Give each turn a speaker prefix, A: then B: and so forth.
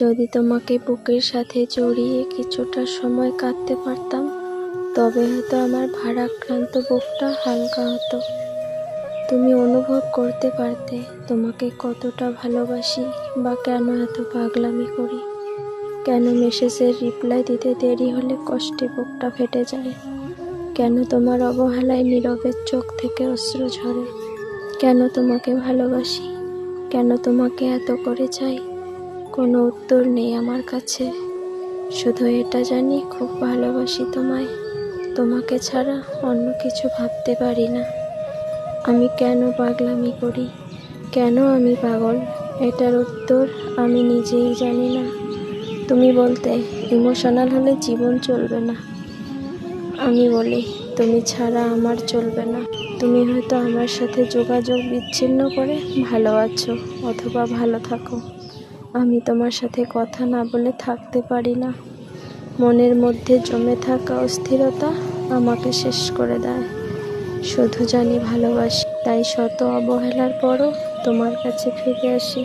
A: যদি তোমাকে বুকের সাথে জড়িয়ে কিছুটা সময় কাটতে পারতাম, তবে হয়তো আমার ভারাক্রান্ত বুকটা হালকা হতো। তুমি অনুভব করতে পারতে তোমাকে কতটা ভালোবাসি বা কেন এত পাগলামি করি। কেন মেসেজের রিপ্লাই দিতে দেরি হলে কষ্টে বুকটা ফেটে যায়? কেন তোমার অবহেলায় নীরবের চোখ থেকে অশ্রু ঝরে? কেন তোমাকে ভালোবাসি? কেন তোমাকে এত করে চাই? কোনো উত্তর নেই আমার কাছে। শুধু এটা জানি, খুব ভালোবাসি তোমায়। তোমাকে ছাড়া অন্য কিছু ভাবতে পারি না। আমি কেন পাগলামি করি? কেন আমি পাগল? এটার উত্তর আমি নিজেই জানি না। তুমি বলতে, ইমোশনাল হলে জীবন চলবে না। আমি বলি, তুমি ছাড়া আমার চলবে না। তুমি হয়তো আমার সাথে যোগাযোগ বিচ্ছিন্ন করে ভালো আছো অথবা ভালো থাকো। আমি তোমার সাথে কথা না বলে থাকতে পারি না। মনের মধ্যে জমে থাকা অস্থিরতা আমাকে শেষ করে দেয়। শুধু জানি ভালোবাসি, তাই শত অবহেলার পরও তোমার কাছে ফিরে আসি।